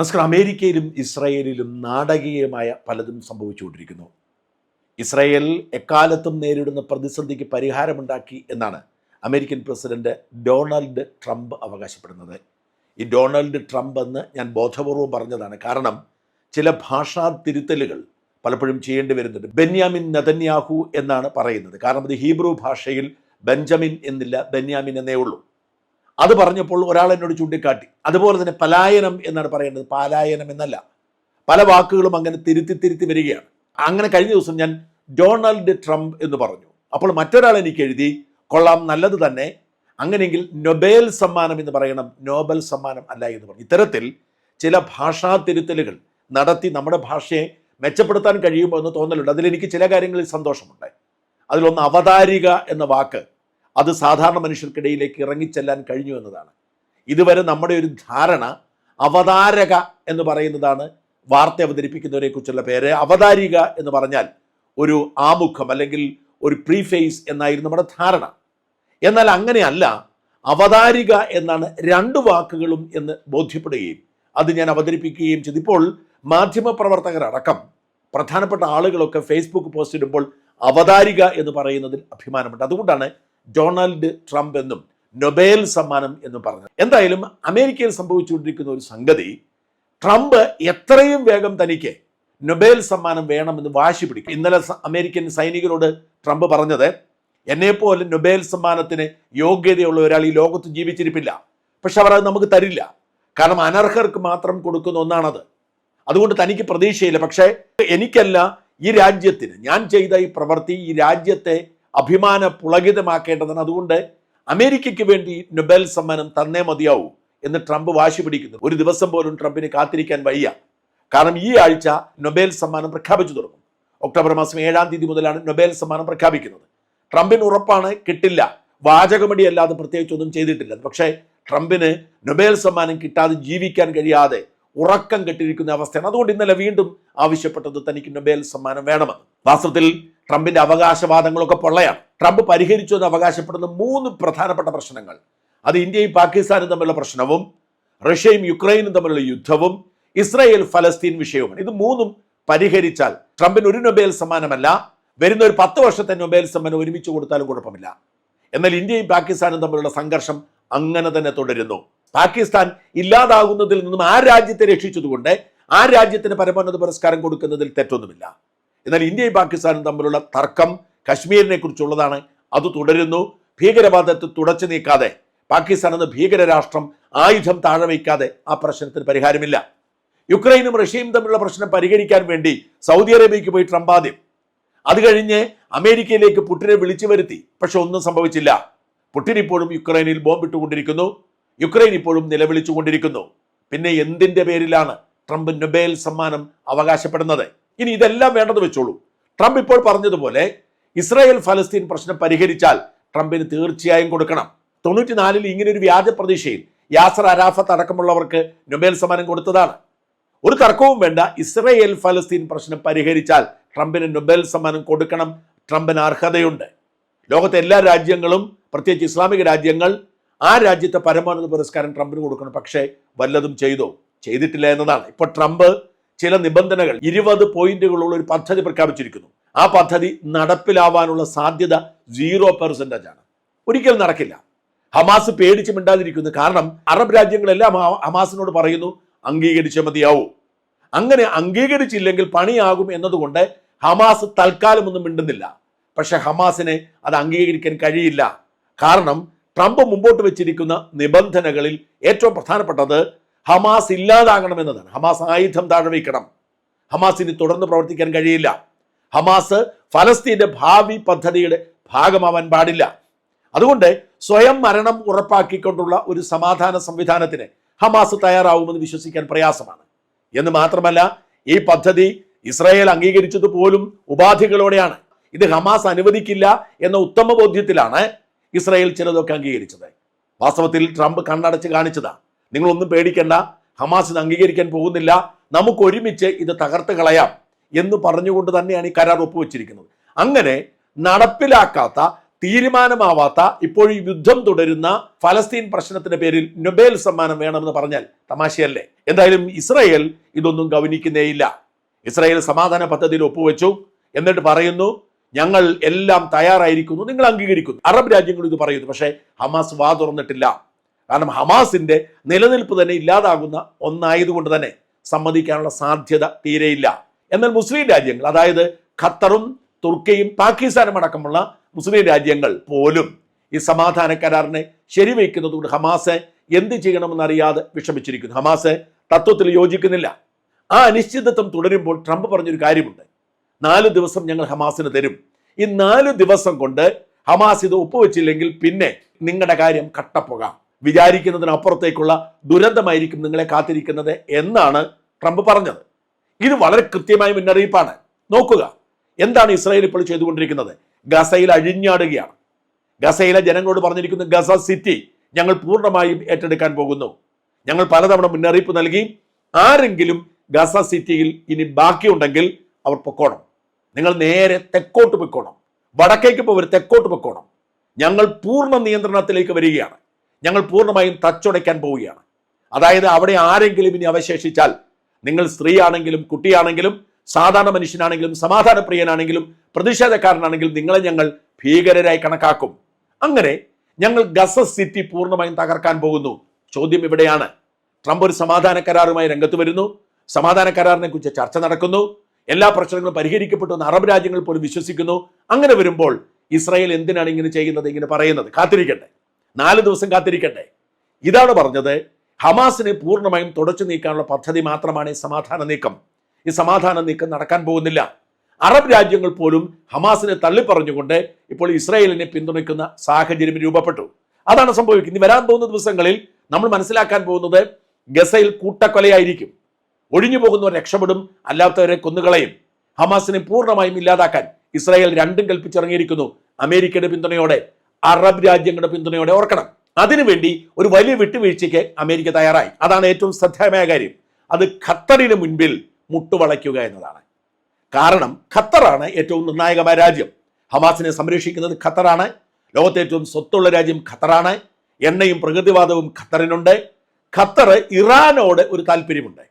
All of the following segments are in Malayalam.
നമസ്കാരം. അമേരിക്കയിലും ഇസ്രയേലിലും നാടകീയമായ പലതും സംഭവിച്ചുകൊണ്ടിരിക്കുന്നു. ഇസ്രയേൽ എക്കാലത്തും നേരിടുന്ന പ്രതിസന്ധിക്ക് പരിഹാരമുണ്ടാക്കി എന്നാണ് അമേരിക്കൻ പ്രസിഡന്റ് ഡൊണാൾഡ് ട്രംപ് അവകാശപ്പെടുന്നത്. ഈ ഡൊണാൾഡ് ട്രംപ് എന്ന് ഞാൻ ബോധപൂർവം പറഞ്ഞതാണ്. കാരണം ചില ഭാഷാ തിരുത്തലുകൾ പലപ്പോഴും ചെയ്യേണ്ടി വരുന്നുണ്ട്. ബെന്യാമിൻ നതന്യാഹു എന്നാണ് പറയുന്നത്. കാരണം ഇത് ഹീബ്രു ഭാഷയിൽ ബെഞ്ചമിൻ എന്നില്ല ബെന്യാമിൻ എന്നേ ഉള്ളൂ. അത് പറഞ്ഞപ്പോൾ ഒരാൾ എന്നോട് ചൂണ്ടിക്കാട്ടി. അതുപോലെ തന്നെ പലായനം എന്നാണ് പറയേണ്ടത് പലായനം എന്നല്ല. പല വാക്കുകളും അങ്ങനെ തിരുത്തി തിരുത്തി വരികയാണ്. അങ്ങനെ കഴിഞ്ഞ ദിവസം ഞാൻ ഡൊണാൾഡ് ട്രംപ് എന്ന് പറഞ്ഞു. അപ്പോൾ മറ്റൊരാൾ എനിക്ക് എഴുതി കൊള്ളാം നല്ലത് തന്നെ. അങ്ങനെയെങ്കിൽ നൊബേൽ സമ്മാനം എന്ന് പറയണം. നോബൽ സമ്മാനം അല്ല എന്ന് പറഞ്ഞു. ഇത്തരത്തിൽ ചില ഭാഷാ തിരുത്തലുകൾ നടത്തി നമ്മുടെ ഭാഷയെ മെച്ചപ്പെടുത്താൻ കഴിയുമോ എന്ന് തോന്നലുണ്ട്. അതിലെനിക്ക് ചില കാര്യങ്ങളിൽ സന്തോഷമുണ്ട്. അതിലൊന്ന് അവതാരിക എന്ന വാക്ക് അത് സാധാരണ മനുഷ്യർക്കിടയിലേക്ക് ഇറങ്ങിച്ചെല്ലാൻ കഴിഞ്ഞു എന്നതാണ്. ഇതുവരെ നമ്മുടെ ഒരു ധാരണ അവതാരക എന്ന് പറയുന്നതാണ് വാർത്ത അവതരിപ്പിക്കുന്നവരെ കുറിച്ചുള്ള പേര്. അവതാരിക എന്ന് പറഞ്ഞാൽ ഒരു ആമുഖം അല്ലെങ്കിൽ ഒരു പ്രീഫേസ് എന്നായിരുന്നു നമ്മുടെ ധാരണ. എന്നാൽ അങ്ങനെയല്ല അവതാരിക എന്നാണ് രണ്ട് വാക്കുകളും എന്ന് ബോധ്യപ്പെടുകയും അത് ഞാൻ അവതരിപ്പിക്കുകയും ചെയ്തു. ഇപ്പോൾ മാധ്യമപ്രവർത്തകരടക്കം പ്രധാനപ്പെട്ട ആളുകളൊക്കെ ഫേസ്ബുക്ക് പോസ്റ്റ് ഇടുമ്പോൾ അവതാരിക എന്ന് പറയുന്നതിൽ അഭിമാനമുണ്ട്. അതുകൊണ്ടാണ് ഡൊണാൾഡ് ട്രംപ് എന്നും നൊബേൽ സമ്മാനം എന്നും പറഞ്ഞു എന്തായാലും അമേരിക്കയിൽ സംഭവിച്ചുകൊണ്ടിരിക്കുന്ന ഒരു സംഗതി ട്രംപ് എത്രയും വേഗം തനിക്ക് നൊബേൽ സമ്മാനം വേണമെന്ന് വാശി പിടിക്കും. ഇന്നലെ അമേരിക്കൻ സൈനികരോട് ട്രംപ് പറഞ്ഞത് എന്നെപ്പോലെ നൊബേൽ സമ്മാനത്തിന് യോഗ്യതയുള്ള ഒരാൾ ഈ ലോകത്ത് ജീവിച്ചിരിപ്പില്ല. പക്ഷെ അവർ അത് നമുക്ക് തരില്ല. കാരണം അനർഹർക്ക് മാത്രം കൊടുക്കുന്ന ഒന്നാണത്. അതുകൊണ്ട് തനിക്ക് പ്രതീക്ഷയില്ല. പക്ഷേ എനിക്കല്ല ഈ രാജ്യത്തിന് ഞാൻ ചെയ്ത ഈ പ്രവൃത്തി ഈ രാജ്യത്തെ അഭിമാന പുളകിതമാക്കേണ്ടതാണ്. അതുകൊണ്ട് അമേരിക്കയ്ക്ക് വേണ്ടി നൊബേൽ സമ്മാനം തന്നേ മതിയാവൂ എന്ന് ട്രംപ് വാശി പിടിക്കുന്നു. ഒരു ദിവസം പോലും ട്രംപിന് കാത്തിരിക്കാൻ വയ്യ. കാരണം ഈ ആഴ്ച നൊബേൽ സമ്മാനം പ്രഖ്യാപിച്ചു തുടങ്ങും. ഒക്ടോബർ മാസം ഏഴാം തീയതി മുതലാണ് നൊബേൽ സമ്മാനം പ്രഖ്യാപിക്കുന്നത്. ട്രംപിന് ഉറപ്പാണ് കിട്ടില്ല. വാചകമടി അല്ലാതെ പ്രത്യേകിച്ച് ഒന്നും ചെയ്തിട്ടില്ല. പക്ഷേ ട്രംപിന് നൊബേൽ സമ്മാനം കിട്ടാതെ ജീവിക്കാൻ കഴിയാതെ ഉറക്കം കെട്ടിരിക്കുന്ന അവസ്ഥയാണ്. അതുകൊണ്ട് ഇന്നലെ വീണ്ടും ആവശ്യപ്പെട്ടത് തനിക്ക് നൊബേൽ സമ്മാനം വേണമെന്ന്. വാസ്തവത്തിൽ ട്രംപിന്റെ അവകാശവാദങ്ങളൊക്കെ പൊള്ളയാണ്. ട്രംപ് പരിഹരിച്ചു എന്ന് അവകാശപ്പെടുന്ന മൂന്ന് പ്രധാനപ്പെട്ട പ്രശ്നങ്ങൾ. അത് ഇന്ത്യയും പാകിസ്ഥാനും തമ്മിലുള്ള പ്രശ്നവും റഷ്യയും യുക്രൈനും തമ്മിലുള്ള യുദ്ധവും ഇസ്രായേൽ ഫലസ്തീൻ വിഷയവുമാണ്. ഇത് മൂന്നും പരിഹരിച്ചാൽ ട്രംപിന് ഒരു നൊബേൽ സമ്മാനമല്ല. വരുന്ന ഒരു പത്ത് വർഷത്തെ നൊബേൽ സമ്മാനം ഒരുമിച്ച് കൊടുത്താലും കുഴപ്പമില്ല. എന്നാൽ ഇന്ത്യയും പാകിസ്ഥാനും തമ്മിലുള്ള സംഘർഷം അങ്ങനെ തന്നെ തുടരുന്നു. പാകിസ്ഥാൻ ഇല്ലാതാകുന്നതിൽ നിന്നും ആ രാജ്യത്തെ രക്ഷിച്ചതുകൊണ്ട് ആ രാജ്യത്തിന് പരമോന്നത പുരസ്കാരം കൊടുക്കുന്നതിൽ തെറ്റൊന്നുമില്ല. എന്നാൽ ഇന്ത്യയും പാകിസ്ഥാനും തമ്മിലുള്ള തർക്കം കശ്മീരിനെ കുറിച്ചുള്ളതാണ് അത് തുടരുന്നു. ഭീകരവാദത്തെ തുടച്ചു നീക്കാതെ പാകിസ്ഥാൻ എന്ന ഭീകരരാഷ്ട്രം ആയുധം താഴെ വയ്ക്കാതെ ആ പ്രശ്നത്തിന് പരിഹാരമില്ല. യുക്രൈനും റഷ്യയും തമ്മിലുള്ള പ്രശ്നം പരിഹരിക്കാൻ വേണ്ടി സൗദി അറേബ്യയ്ക്ക് പോയി ട്രംപ് ആദ്യം. അത് കഴിഞ്ഞ് അമേരിക്കയിലേക്ക് പുട്ടിനെ വിളിച്ചു വരുത്തി. പക്ഷെ ഒന്നും സംഭവിച്ചില്ല. പുട്ടിൻ ഇപ്പോഴും യുക്രൈനിൽ ബോംബിട്ടുകൊണ്ടിരിക്കുന്നു യുക്രൈൻ ഇപ്പോഴും നിലവിളിച്ചുകൊണ്ടിരിക്കുന്നു. പിന്നെ എന്തിന്റെ പേരിലാണ് ട്രംപ് നൊബേൽ സമ്മാനം അവകാശപ്പെടുന്നത്? ഇനി ഇതെല്ലാം വേണ്ടത് വെച്ചോളൂ. ട്രംപ് ഇപ്പോൾ പറഞ്ഞതുപോലെ ഇസ്രായേൽ ഫലസ്തീൻ പ്രശ്നം പരിഹരിച്ചാൽ ട്രംപിന് തീർച്ചയായും കൊടുക്കണം. തൊണ്ണൂറ്റിനാലിൽ ഇങ്ങനെ ഒരു വ്യാജ പ്രതീക്ഷയിൽ യാസർ അരാഫത്ത് അടക്കമുള്ളവർക്ക് നൊബേൽ സമ്മാനം കൊടുത്തതാണ്. ഒരു തർക്കവും വേണ്ട ഇസ്രയേൽ ഫലസ്തീൻ പ്രശ്നം പരിഹരിച്ചാൽ ട്രംപിന് നൊബേൽ സമ്മാനം കൊടുക്കണം. ട്രംപിന് അർഹതയുണ്ട്. ലോകത്തെ എല്ലാ രാജ്യങ്ങളും പ്രത്യേകിച്ച് ഇസ്ലാമിക രാജ്യങ്ങൾ ആ രാജ്യത്തെ പരമോന്നത പുരസ്കാരം ട്രംപിന് കൊടുക്കണം. പക്ഷേ വല്ലതും ചെയ്തോ? ചെയ്തിട്ടില്ല എന്നതാണ്. ഇപ്പോൾ ട്രംപ് ചില നിബന്ധനകൾ ഇരുപത് പോയിന്റുകളുള്ള ഒരു പദ്ധതി പ്രഖ്യാപിച്ചിരിക്കുന്നു. ആ പദ്ധതി നടപ്പിലാവാനുള്ള സാധ്യത സീറോ പെർസെന്റേജ് ആണ്. ഒരിക്കലും നടക്കില്ല. ഹമാസ് പേടിച്ച് മിണ്ടാതിരിക്കുന്നു. കാരണം അറബ് രാജ്യങ്ങളെല്ലാം ഹമാസിനോട് പറയുന്നു അംഗീകരിച്ചേ മതിയാവൂ. അങ്ങനെ അംഗീകരിച്ചില്ലെങ്കിൽ പണിയാകും എന്നതുകൊണ്ട് ഹമാസ് തൽക്കാലം ഒന്നും മിണ്ടുന്നില്ല. പക്ഷെ ഹമാസിനെ അത് അംഗീകരിക്കാൻ കഴിയില്ല. കാരണം ട്രംപ് മുമ്പോട്ട് വെച്ചിരിക്കുന്ന നിബന്ധനകളിൽ ഏറ്റവും പ്രധാനപ്പെട്ടത് ഹമാസ് ഇല്ലാതാകണമെന്നതാണ്. ഹമാസ് ആയുധം താഴെ വയ്ക്കണം ഹമാസിന് തുടർന്ന് പ്രവർത്തിക്കാൻ കഴിയില്ല. ഹമാസ് ഫലസ്തീന്റെ ഭാവി പദ്ധതിയുടെ ഭാഗമാവാൻ പാടില്ല. അതുകൊണ്ട് സ്വയം മരണം ഉറപ്പാക്കിക്കൊണ്ടുള്ള ഒരു സമാധാന സംവിധാനത്തിന് ഹമാസ് തയ്യാറാവുമെന്ന് വിശ്വസിക്കാൻ പ്രയാസമാണ്. എന്ന് മാത്രമല്ല ഈ പദ്ധതി ഇസ്രായേൽ അംഗീകരിച്ചത് പോലും ഉപാധികളോടെയാണ്. ഇത് ഹമാസ് അനുവദിക്കില്ല എന്ന ഉത്തമ ബോധ്യത്തിലാണ് ഇസ്രായേൽ ചിലതൊക്കെ അംഗീകരിച്ചത്. വാസ്തവത്തിൽ ട്രംപ് കണ്ണടച്ച് കാണിച്ചതാ നിങ്ങളൊന്നും പേടിക്കണ്ട. ഹമാസ് അംഗീകരിക്കാൻ പോകുന്നില്ല. നമുക്ക് ഒരുമിച്ച് ഇത് തകർത്ത് കളയാം എന്ന് പറഞ്ഞുകൊണ്ട് തന്നെയാണ് ഈ കരാർ ഒപ്പുവെച്ചിരിക്കുന്നത്. അങ്ങനെ നടപ്പിലാക്കാത്ത തീരുമാനമാവാത്ത ഈ യുദ്ധം തുടരുന്ന ഫലസ്തീൻ പ്രശ്നത്തിന്റെ പേരിൽ നൊബേൽ സമ്മാനം വേണമെന്ന് പറഞ്ഞാൽ തമാശയല്ലേ? എന്തായാലും ഇസ്രയേൽ ഇതൊന്നും ഗവനിക്കുന്നേയില്ല ഇസ്രയേൽ സമാധാന പദ്ധതിയിൽ ഒപ്പുവെച്ചു. എന്നിട്ട് പറയുന്നു ഞങ്ങൾ എല്ലാം തയ്യാറായിരിക്കുന്നു. നിങ്ങൾ അംഗീകരിക്കുന്നു. അറബ് രാജ്യങ്ങൾ ഇത് പറയുന്നു. പക്ഷേ ഹമാസ് വാ തുറന്നിട്ടില്ല കാരണം ഹമാസിന്റെ നിലനിൽപ്പ് തന്നെ ഇല്ലാതാകുന്ന ഒന്നായതുകൊണ്ട് തന്നെ സമ്മതിക്കാനുള്ള സാധ്യത തീരെയില്ല. എന്നാൽ മുസ്ലിം രാജ്യങ്ങൾ അതായത് ഖത്തറും തുർക്കിയും പാകിസ്ഥാനും അടക്കമുള്ള മുസ്ലിം രാജ്യങ്ങൾ പോലും ഈ സമാധാന കരാറിനെ ശരിവയ്ക്കുന്നതുകൊണ്ട് ഹമാസ് എന്ത് ചെയ്യണമെന്നറിയാതെ വിഷമിച്ചിരിക്കുന്നു. ഹമാസ് തത്വത്തിൽ യോജിക്കുന്നില്ല. ആ അനിശ്ചിതത്വം തുടരുമ്പോൾ ട്രംപ് പറഞ്ഞൊരു കാര്യമുണ്ട്. നാല് ദിവസം ഞങ്ങൾ ഹമാസിന് തരും. ഈ നാല് ദിവസം കൊണ്ട് ഹമാസ് ഇത് ഒപ്പുവെച്ചില്ലെങ്കിൽ പിന്നെ നിങ്ങളുടെ കാര്യം കട്ടപ്പുക. വിചാരിക്കുന്നതിനപ്പുറത്തേക്കുള്ള ദുരന്തമായിരിക്കും നിങ്ങളെ കാത്തിരിക്കുന്നത് എന്നാണ് ട്രംപ് പറഞ്ഞത്. ഇത് വളരെ കൃത്യമായ മുന്നറിയിപ്പാണ്. നോക്കുക എന്താണ് ഇസ്രായേൽ ഇപ്പോൾ ചെയ്തുകൊണ്ടിരിക്കുന്നത്? ഗസയിൽ അഴിഞ്ഞാടുകയാണ്. ഗസയിലെ ജനങ്ങളോട് പറഞ്ഞിരിക്കുന്ന ഗസ സിറ്റി ഞങ്ങൾ പൂർണമായും ഏറ്റെടുക്കാൻ പോകുന്നു. ഞങ്ങൾ പലതവണ മുന്നറിയിപ്പ് നൽകി ആരെങ്കിലും ഗസ സിറ്റിയിൽ ഇനി ബാക്കിയുണ്ടെങ്കിൽ അവർ പൊക്കോണം. നിങ്ങൾ നേരെ തെക്കോട്ട് പൊക്കോണം. വടക്കേക്ക് പോകരുത് തെക്കോട്ട് പൊക്കോണം. ഞങ്ങൾ പൂർണ നിയന്ത്രണത്തിലേക്ക് വരികയാണ്. ഞങ്ങൾ പൂർണമായും തച്ചുടയ്ക്കാൻ പോവുകയാണ്. അതായത് അവിടെ ആരെങ്കിലും ഇനി അവശേഷിച്ചാൽ നിങ്ങൾ സ്ത്രീയാണെങ്കിലും കുട്ടിയാണെങ്കിലും സാധാരണ മനുഷ്യനാണെങ്കിലും സമാധാനപ്രിയനാണെങ്കിലും പ്രതിഷേധക്കാരനാണെങ്കിലും നിങ്ങളെ ഞങ്ങൾ ഭീകരരായി കണക്കാക്കും. അങ്ങനെ ഞങ്ങൾ ഗസ സിറ്റി പൂർണമായും തകർക്കാൻ പോകുന്നു. ചോദ്യം ഇവിടെയാണ്. ട്രംപ് ഒരു സമാധാന കരാറുമായി രംഗത്ത് വരുന്നു. സമാധാന കരാറിനെ കുറിച്ച് ചർച്ച നടക്കുന്നു. എല്ലാ പ്രശ്നങ്ങളും പരിഹരിക്കപ്പെട്ടു എന്ന് അറബ് രാജ്യങ്ങൾ പോലും വിശ്വസിക്കുന്നു. അങ്ങനെ വരുമ്പോൾ ഇസ്രായേൽ എന്തിനാണ് ഇങ്ങനെ ചെയ്യുന്നത് ഇങ്ങനെ പറയുന്നത്? കാത്തിരിക്കട്ടെ. നാല് ദിവസം കാത്തിരിക്കട്ടെ. ഇതാണ് പറഞ്ഞത്. ഹമാസിനെ പൂർണമായും തുടച്ചു നീക്കാനുള്ള പദ്ധതി മാത്രമാണ് ഈ സമാധാന നീക്കം. ഈ സമാധാന നീക്കം നടക്കാൻ പോകുന്നില്ല. അറബ് രാജ്യങ്ങൾ പോലും ഹമാസിനെ തള്ളിപ്പറഞ്ഞുകൊണ്ട് ഇപ്പോൾ ഇസ്രായേലിനെ പിന്തുണയ്ക്കുന്ന സാഹചര്യം രൂപപ്പെട്ടു. അതാണ് സംഭവിക്കുന്നത്. ഇനി വരാൻ പോകുന്ന ദിവസങ്ങളിൽ നമ്മൾ മനസ്സിലാക്കാൻ പോകുന്നത് ഗസയിൽ കൂട്ടക്കൊലയായിരിക്കും. ഒഴിഞ്ഞു പോകുന്നവർ രക്ഷപ്പെടും അല്ലാത്തവരെ കൊന്നുകളയും. ഹമാസിനെ പൂർണമായും ഇല്ലാതാക്കാൻ ഇസ്രായേൽ രണ്ടും കൽപ്പിച്ചിറങ്ങിയിരിക്കുന്നു. അമേരിക്കയുടെ പിന്തുണയോടെ. അറബ് രാജ്യങ്ങളുടെ പിന്തുണയോടെ ഓർക്കണം. അതിനുവേണ്ടി ഒരു വലിയ വിട്ടുവീഴ്ചയ്ക്ക് അമേരിക്ക തയ്യാറായി. അതാണ് ഏറ്റവും ശ്രദ്ധേയമായ കാര്യം. അത് ഖത്തറിന് മുൻപിൽ മുട്ടുവളയ്ക്കുക എന്നതാണ്. കാരണം ഖത്തറാണ് ഏറ്റവും നിർണായകമായ രാജ്യം. ഹമാസിനെ സംരക്ഷിക്കുന്നത് ഖത്തറാണ്. ലോകത്തെ ഏറ്റവും സ്വത്തുള്ള രാജ്യം ഖത്തറാണ്. എണ്ണയും പ്രകൃതിവാദവും ഖത്തറിനുണ്ട്. ഖത്തർ ഇറാനോട് ഒരു താല്പര്യമുണ്ട്.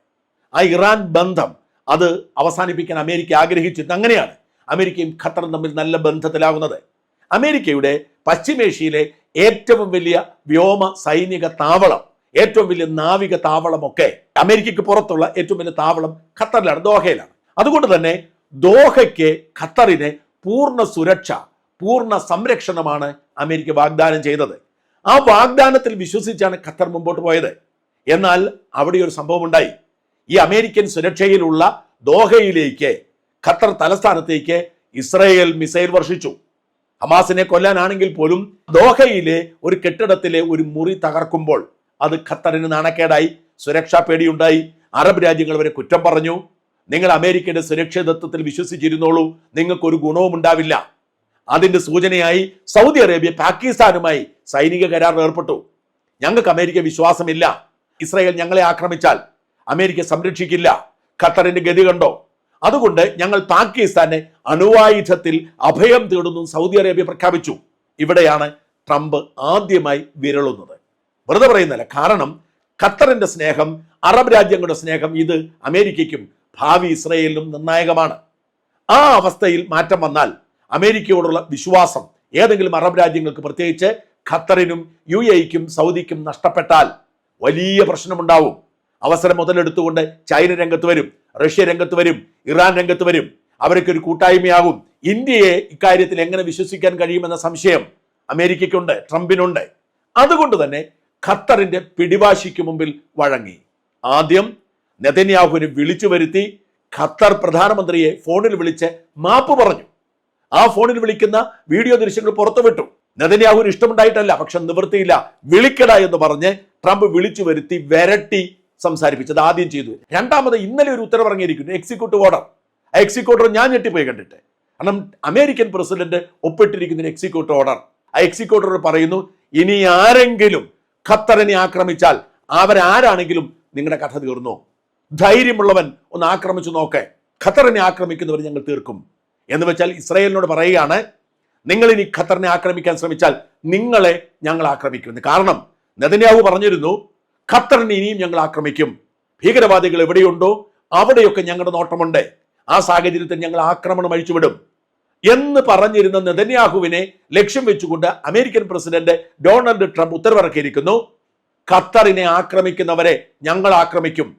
ആ ഇറാൻ ബന്ധം അത് അവസാനിപ്പിക്കാൻ അമേരിക്ക ആഗ്രഹിച്ചിട്ട് അങ്ങനെയാണ്. അമേരിക്കയും ഖത്തറും തമ്മിൽ നല്ല ബന്ധത്തിലാകുന്നത്. അമേരിക്കയുടെ പശ്ചിമേഷ്യയിലെ ഏറ്റവും വലിയ വ്യോമ സൈനിക താവളം ഏറ്റവും വലിയ നാവിക താവളമൊക്കെ അമേരിക്കയ്ക്ക് പുറത്തുള്ള ഏറ്റവും വലിയ താവളം ഖത്തറിലാണ് ദോഹയിലാണ്. അതുകൊണ്ട് തന്നെ ദോഹയ്ക്ക് ഖത്തറിന് പൂർണ സുരക്ഷ പൂർണ സംരക്ഷണമാണ് അമേരിക്ക വാഗ്ദാനം ചെയ്തത്. ആ വാഗ്ദാനത്തിൽ വിശ്വസിച്ചാണ് ഖത്തർ മുമ്പോട്ട് പോയത്. എന്നാൽ അവിടെ ഒരു സംഭവം ഉണ്ടായി ഈ അമേരിക്കൻ സുരക്ഷയിലുള്ള ദോഹയിലേക്ക് ഖത്തർ തലസ്ഥാനത്തേക്ക് ഇസ്രയേൽ മിസൈൽ വർഷിച്ചു. ഹമാസിനെ കൊല്ലാനാണെങ്കിൽ പോലും ദോഹയിലെ ഒരു കെട്ടിടത്തിലെ ഒരു മുറി തകർക്കുമ്പോൾ അത് ഖത്തറിന് നാണക്കേടായി. സുരക്ഷാ പേടിയുണ്ടായി. അറബ് രാജ്യങ്ങൾ വരെ കുറ്റം പറഞ്ഞു. നിങ്ങൾ അമേരിക്കയുടെ സുരക്ഷിതത്വത്തിൽ വിശ്വസിച്ചിരുന്നോളൂ. നിങ്ങൾക്കൊരു ഗുണവും ഉണ്ടാവില്ല. അതിന്റെ സൂചനയായി സൗദി അറേബ്യ പാകിസ്ഥാനുമായി സൈനിക കരാർ ഏർപ്പെട്ടു. ഞങ്ങൾക്ക് അമേരിക്ക വിശ്വാസമില്ല. ഇസ്രായേൽ ഞങ്ങളെ ആക്രമിച്ചാൽ അമേരിക്ക സംരക്ഷിക്കില്ല. ഖത്തറിന്റെ ഗതി കണ്ടോ? അതുകൊണ്ട് ഞങ്ങൾ പാകിസ്ഥാനെ അണുവായുധത്തിൽ അഭയം തേടുന്നു സൗദി അറേബ്യ പ്രഖ്യാപിച്ചു. ഇവിടെയാണ് ട്രംപ് ആദ്യമായി വിരളുന്നത്. വെറുതെ പറയുന്നില്ല കാരണം ഖത്തറിന്റെ സ്നേഹം അറബ് രാജ്യങ്ങളുടെ സ്നേഹം ഇത് അമേരിക്കയ്ക്കും ഭാവി ഇസ്രയേലിനും നിർണായകമാണ്. ആ അവസ്ഥയിൽ മാറ്റം വന്നാൽ അമേരിക്കയോടുള്ള വിശ്വാസം ഏതെങ്കിലും അറബ് രാജ്യങ്ങൾക്ക് പ്രത്യേകിച്ച് ഖത്തറിനും യു എക്കും സൗദിക്കും നഷ്ടപ്പെട്ടാൽ വലിയ പ്രശ്നമുണ്ടാവും. അവസരം മുതലെടുത്തുകൊണ്ട് ചൈന രംഗത്ത് വരും റഷ്യ രംഗത്ത് വരും ഇറാൻ രംഗത്ത് വരും. അവരൊക്കെ ഒരു കൂട്ടായ്മയാകും. ഇന്ത്യയെ ഇക്കാര്യത്തിൽ എങ്ങനെ വിശ്വസിക്കാൻ കഴിയുമെന്ന സംശയം അമേരിക്കയ്ക്കുണ്ട് ട്രംപിനുണ്ട്. അതുകൊണ്ട് തന്നെ ഖത്തറിന്റെ പിടിവാശിക്ക് മുമ്പിൽ വഴങ്ങി. ആദ്യം നെതന്യാഹുവിനെ വിളിച്ചു വരുത്തി ഖത്തർ പ്രധാനമന്ത്രിയെ ഫോണിൽ വിളിച്ച് മാപ്പ് പറഞ്ഞു. ആ ഫോണിൽ വിളിക്കുന്ന വീഡിയോ ദൃശ്യങ്ങൾ പുറത്തുവിട്ടു. നെതന്യാഹുവിന് ഇഷ്ടമുണ്ടായിട്ടല്ല പക്ഷെ നിവൃത്തിയില്ല. വിളിക്കട എന്ന് പറഞ്ഞ് ട്രംപ് വിളിച്ചു വരുത്തി വരട്ടി സംസാരിപ്പിച്ചത് ആദ്യം ചെയ്തു. രണ്ടാമത് ഇന്നലെ ഒരു ഉത്തരവ് ഇറങ്ങിയിരിക്കുന്നു. എക്സിക്യൂട്ടീവ് ഓർഡർ ആ എക്സിക്യൂട്ടർ ഞാൻ ഞെട്ടിപ്പോയി കണ്ടിട്ട്. കാരണം അമേരിക്കൻ പ്രസിഡന്റ് ഒപ്പിട്ടിരിക്കുന്ന എക്സിക്യൂട്ടീവ് ഓർഡർ ആ എക്സിക്യൂട്ടർ പറയുന്നു ഇനി ആരെങ്കിലും ഖത്തറിനെ ആക്രമിച്ചാൽ അവരാരാണെങ്കിലും നിങ്ങളുടെ കഥ തീർന്നു? ധൈര്യമുള്ളവൻ ഒന്ന് ആക്രമിച്ചു നോക്കെ. ഖത്തറിനെ ആക്രമിക്കുന്നവർ ഞങ്ങൾ തീർക്കും. എന്ന് വെച്ചാൽ ഇസ്രായേലിനോട് പറയുകയാണ് നിങ്ങൾ ഇനി ഖത്തറിനെ ആക്രമിക്കാൻ ശ്രമിച്ചാൽ നിങ്ങളെ ഞങ്ങൾ ആക്രമിക്കുന്നു കാരണം നെതന്യാഹു പറഞ്ഞിരുന്നു ഖത്തറിനെ ഇനിയും ഞങ്ങൾ ആക്രമിക്കും. ഭീകരവാദികൾ എവിടെയുണ്ടോ അവിടെയൊക്കെ ഞങ്ങളുടെ നോട്ടമുണ്ട്. ആ സാഹചര്യത്തിൽ ഞങ്ങൾ ആക്രമണം അഴിച്ചുവിടും. എന്ന് പറഞ്ഞിരുന്ന നെതന്യാഹുവിനെ ലക്ഷ്യം വെച്ചുകൊണ്ട് അമേരിക്കൻ പ്രസിഡന്റ് ഡൊണാൾഡ് ട്രംപ് ഉത്തരവിറക്കിയിരിക്കുന്നു. ഖത്തറിനെ ആക്രമിക്കുന്നവരെ ഞങ്ങൾ ആക്രമിക്കും.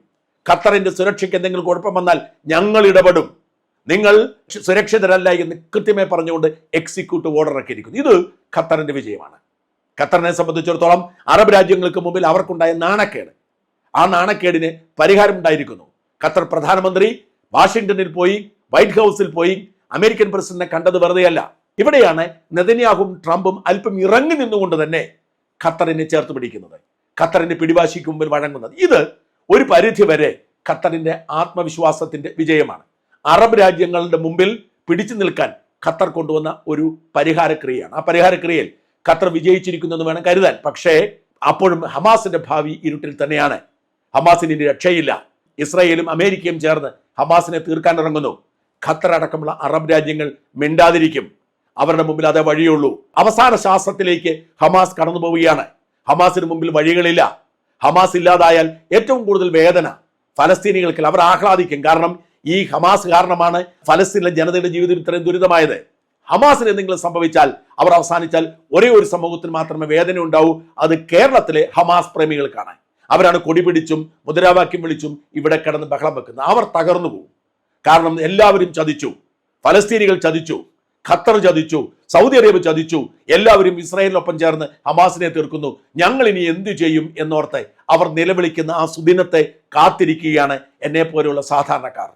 ഖത്തറിന്റെ സുരക്ഷയ്ക്ക് എന്തെങ്കിലും കുഴപ്പം വന്നാൽ ഞങ്ങൾ ഇടപെടും. നിങ്ങൾ സുരക്ഷിതരല്ല എന്ന് കൃത്യമായി പറഞ്ഞുകൊണ്ട് എക്സിക്യൂട്ടീവ് ഓർഡർ ഇറക്കിയിരിക്കുന്നു. ഇത് ഖത്തറിന്റെ വിജയമാണ്. ഖത്തറിനെ സംബന്ധിച്ചിടത്തോളം അറബ് രാജ്യങ്ങൾക്ക് മുമ്പിൽ അവർക്കുണ്ടായ നാണക്കേട്. ആ നാണക്കേടിന് പരിഹാരം ഉണ്ടായിരിക്കുന്നു ഖത്തർ പ്രധാനമന്ത്രി വാഷിംഗ്ടണിൽ പോയി വൈറ്റ് ഹൗസിൽ പോയി അമേരിക്കൻ പ്രസിഡന്റിനെ കണ്ടത് വെറുതെയല്ല. ഇവിടെയാണ് നെതന്യാഹും ട്രംപും അല്പം ഇറങ്ങി നിന്നുകൊണ്ട് തന്നെ ഖത്തറിനെ ചേർത്ത് പിടിക്കുന്നത്. ഖത്തറിന്റെ പിടിവാശിക്ക് മുമ്പിൽ വഴങ്ങുന്നത്. ഇത് ഒരു പരിധി വരെ ഖത്തറിന്റെ ആത്മവിശ്വാസത്തിന്റെ വിജയമാണ്. അറബ് രാജ്യങ്ങളുടെ മുമ്പിൽ പിടിച്ചു നിൽക്കാൻ ഖത്തർ കൊണ്ടുവന്ന ഒരു പരിഹാരക്രിയയാണ്. ആ പരിഹാരക്രിയയിൽ ഖത്തർ വിജയിച്ചിരിക്കുന്നു എന്ന് വേണം കരുതാൻ. പക്ഷേ അപ്പോഴും ഹമാസിന്റെ ഭാവി ഇരുട്ടിൽ തന്നെയാണ്. ഹമാസിന് ഇനി രക്ഷയില്ല. ഇസ്രയേലും അമേരിക്കയും ചേർന്ന് ഹമാസിനെ തീർക്കാൻ ഇറങ്ങുന്നു. ഖത്തർ അടക്കമുള്ള അറബ് രാജ്യങ്ങൾ മിണ്ടാതിരിക്കും. അവരുടെ മുമ്പിൽ അതേ വഴിയുള്ളൂ. അവസാന ശാസ്ത്രത്തിലേക്ക് ഹമാസ് കടന്നു പോവുകയാണ് ഹമാസിന് മുമ്പിൽ വഴികളില്ല. ഹമാസ് ഇല്ലാതായാൽ ഏറ്റവും കൂടുതൽ വേദന ഫലസ്തീനികൾക്ക്. അവർ ആഹ്ലാദിക്കും. കാരണം ഈ ഹമാസ് കാരണമാണ് ഫലസ്തീനിലെ ജനതയുടെ ജീവിതം ഇത്രയും ദുരിതമായത്. ഹമാസിന് എന്തെങ്കിലും സംഭവിച്ചാൽ അവർ അവസാനിച്ചാൽ ഒരേ ഒരു സമൂഹത്തിന് മാത്രമേ വേദന ഉണ്ടാവൂ. അത് കേരളത്തിലെ ഹമാസ് പ്രേമികൾക്കാണ് അവരാണ് കൊടി പിടിച്ചും മുദ്രാവാക്യം വിളിച്ചും ഇവിടെ കിടന്ന് ബഹളം വെക്കുന്നത്. അവർ തകർന്നു പോകും. കാരണം എല്ലാവരും ചതിച്ചു. ഫലസ്തീനികൾ ചതിച്ചു. ഖത്തർ ചതിച്ചു. സൗദി അറേബ്യ ചതിച്ചു. എല്ലാവരും ഇസ്രായേലിനൊപ്പം ചേർന്ന് ഹമാസിനെ തീർക്കുന്നു. ഞങ്ങൾ ഇനി എന്തു ചെയ്യും എന്നോർത്ത് അവർ നിലവിളിക്കുന്ന ആ സുദിനത്തെ കാത്തിരിക്കുകയാണ് എന്നെ പോലെയുള്ള സാധാരണക്കാർ.